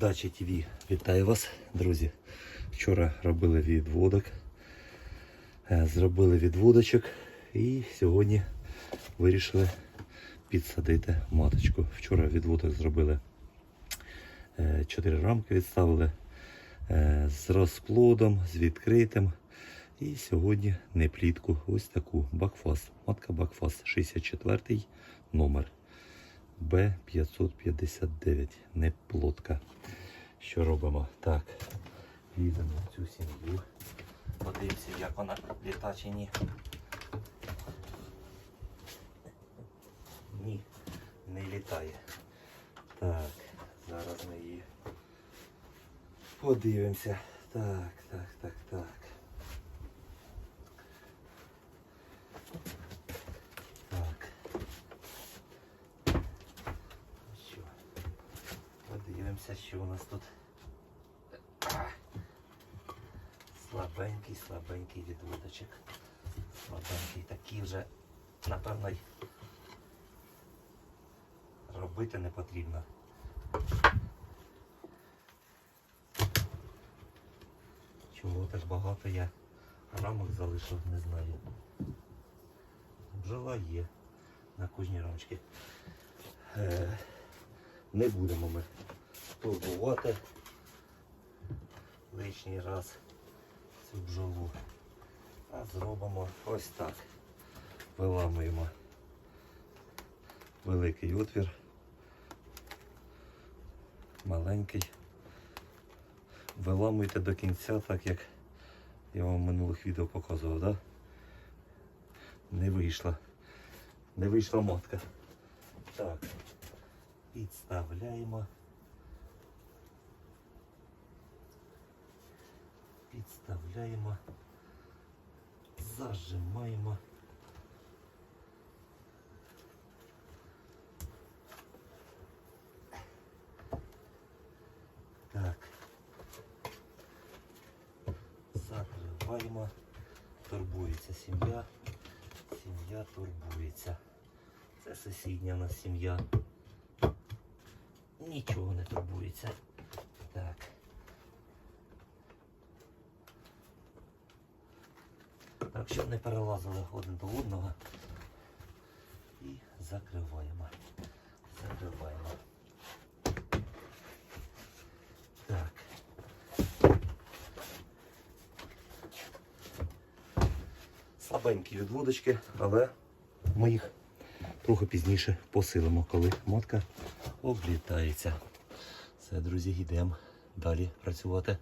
Дача ТВ. Вітаю вас, друзі. Вчора робили відводок. Е, Зробили відводочок і сьогодні вирішили підсадити маточку. Вчора відводок зробили 4 рамки відставили е, з розплодом, з відкритим. І сьогодні не плітку, ось таку бакфас. Матка бакфас 64 номер. Б559, не плотка. Що робимо? Так, їдемо в цю сім'ю. Подивимося, як вона літа чи ні. Ні, не літає. Так, зараз ми її подивимося. Так, так, так, так. Що? Подивимося, що у нас тут. Слабенький, слабенький відводочок. Слабенький такий вже, напевно, робити не потрібно. Чого так багато я рамок залишив, не знаю. Бджола є на кожній рамочці. Е, не будемо ми турбувати лишній раз цю бджолу. А зробимо ось так. Виламуємо великий отвір, маленький. Виламуйте до кінця, так як я вам в минулих відео показував, да? Не вийшла. Не вийшла матка. Так. Підставляємо. Підставляємо. Зажимаємо. Так. Закриваємо. Турбується сім'я. Сім'я турбується. Це сусідня у нас сім'я. Нічого не турбується. Так. Так, щоб не перелазили один до одного. І закриваємо. Закриваємо. Так. Слабенькі відводочки, але ми їх трохи пізніше посилимо, коли матка облітається. Все, друзі, йдемо далі працювати.